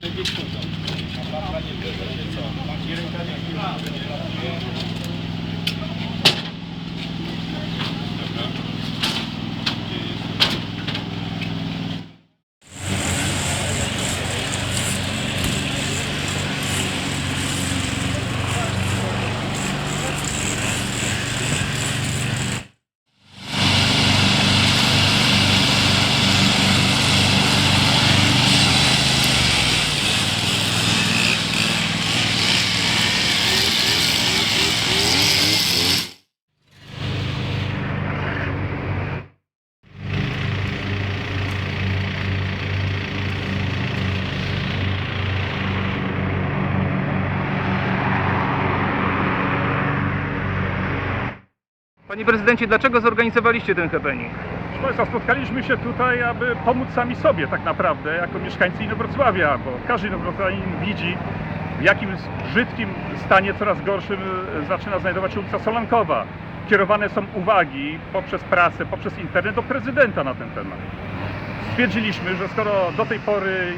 తగ్గించుకుంటాం Panie prezydencie, dlaczego zorganizowaliście ten happening? Proszę Państwa, spotkaliśmy się tutaj, aby pomóc sami sobie tak naprawdę, jako mieszkańcy Inowrocławia, bo każdy Inowrocławin widzi, w jakim brzydkim stanie, coraz gorszym e, zaczyna znajdować się ulica Solankowa. Kierowane są uwagi poprzez prasę, poprzez internet do prezydenta na ten temat. Stwierdziliśmy, że skoro do tej pory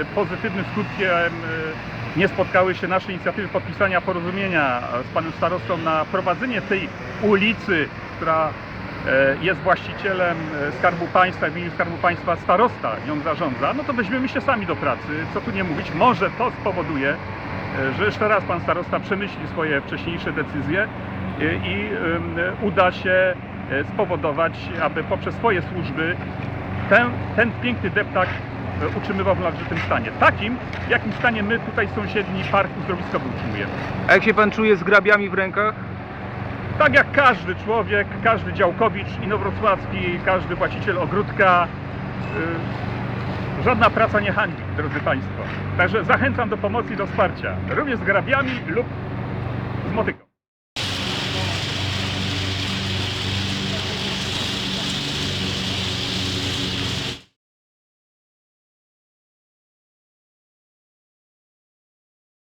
e, pozytywnym skutkiem e, nie spotkały się nasze inicjatywy podpisania porozumienia z panem starostą na prowadzenie tej ulicy, która e, jest właścicielem e, Skarbu Państwa, w imieniu Skarbu Państwa starosta ją zarządza, no to weźmiemy się sami do pracy. Co tu nie mówić, może to spowoduje, e, że jeszcze raz pan starosta przemyśli swoje wcześniejsze decyzje i uda się spowodować, aby poprzez swoje służby ten, ten piękny deptak utrzymywał w należytym stanie. Takim, w jakim stanie my tutaj sąsiedni park uzdrowiskowy utrzymujemy. A jak się pan czuje z grabiami w rękach? Tak jak każdy człowiek, każdy działkowicz inowrocławski, każdy właściciel ogródka, y, żadna praca nie hańbi, drodzy Państwo. Także zachęcam do pomocy i do wsparcia, również z grabiami lub